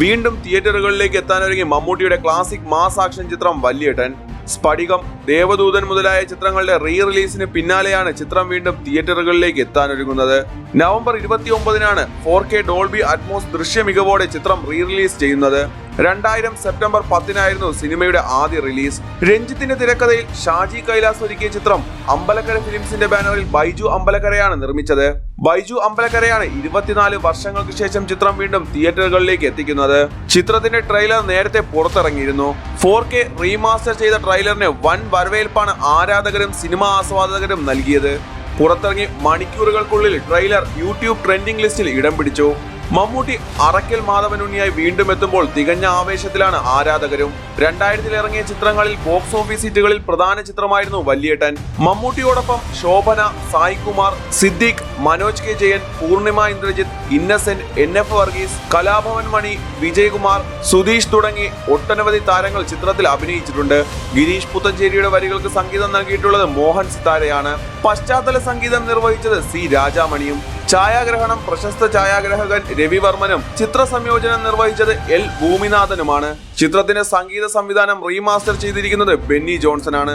വീണ്ടും തിയേറ്ററുകളിലേക്ക് എത്താനൊരുങ്ങി മമ്മൂട്ടിയുടെ ക്ലാസിക് മാസ് ആക്ഷൻ ചിത്രം വല്യേട്ടൻ. സ്ഫടികം ദേവദൂതൻ മുതലായ ചിത്രങ്ങളുടെ റീ റിലീസിന് പിന്നാലെയാണ് ചിത്രം വീണ്ടും തിയേറ്ററുകളിലേക്ക് എത്താനൊരുങ്ങുന്നത്. നവംബർ ഇരുപത്തി ഒമ്പതിനാണ് ഫോർ കെ ഡോൾബി അറ്റ്മോസ് ദൃശ്യ മികവോടെ ചിത്രം റീ റിലീസ് ചെയ്യുന്നത്. രണ്ടായിരം സെപ്റ്റംബർ പത്തിനായിരുന്നു സിനിമയുടെ ആദ്യ റിലീസ്. രഞ്ജിത്തിന്റെ തിരക്കഥയിൽ ഷാജി കൈലാസ് ഒരുക്കിയ ചിത്രം അമ്പലക്കര ഫിലിംസിന്റെ ബാനറിൽ ബൈജു അമ്പലക്കരയാണ് നിർമ്മിച്ചത്. ബൈജു അമ്പലക്കരയാണ് ഇരുപത്തിനാല് വർഷങ്ങൾക്ക് ശേഷം ചിത്രം വീണ്ടും തിയേറ്ററുകളിലേക്ക് എത്തിക്കുന്നത്. ചിത്രത്തിന്റെ ട്രെയിലർ നേരത്തെ പുറത്തിറങ്ങിയിരുന്നു. ഫോർ കെ റീമാസ്റ്റർ ചെയ്ത ട്രെയിലറിന് വൻ വരവേൽപ്പാണ് ആരാധകരും സിനിമാ ആസ്വാദകരും നൽകിയത്. പുറത്തിറങ്ങി മണിക്കൂറുകൾക്കുള്ളിൽ ട്രെയിലർ യൂട്യൂബ് ട്രെൻഡിംഗ് ലിസ്റ്റിൽ ഇടം പിടിച്ചു. മമ്മൂട്ടി അറക്കൽ മാധവനുണ്ണിയായി വീണ്ടും എത്തുമ്പോൾ തികഞ്ഞ ആവേശത്തിലാണ് ആരാധകരും. രണ്ടായിരത്തിൽ ഇറങ്ങിയ ചിത്രങ്ങളിൽ ബോക്സ് ഓഫീസ് സീറ്റുകളിൽ പ്രധാന ചിത്രമായിരുന്നു വല്യേട്ടൻ. മമ്മൂട്ടിയോടൊപ്പം Shobhana Saikumar Siddique Manoj K Jayan Poornima Indrajith Innocent N F Varghese Kalabhavan Mani Vijayakumar Sudheesh തുടങ്ങി ഒട്ടനവധി താരങ്ങൾ ചിത്രത്തിൽ അഭിനയിച്ചിട്ടുണ്ട്. ഗിരീഷ് പുത്തഞ്ചേരിയുടെ വരികൾക്ക് സംഗീതം നൽകിയിട്ടുള്ളത് മോഹൻ സിതാരയാണ് പശ്ചാത്തല സംഗീതം നിർവഹിച്ചത് സി രാജാമണിയും. ഛായാഗ്രഹണം പ്രശസ്ത ഛായാഗ്രഹകൻ രവിവർമ്മനും ചിത്ര സംയോജനം നിർവഹിച്ചത് എൽ ഭൂമിനാഥനുമാണ്. ചിത്രത്തിന്റെ സംഗീത സംവിധാനം റീമാസ്റ്റർ ചെയ്തിരിക്കുന്നത് ബെന്നി ജോൺസൺ ആണ്.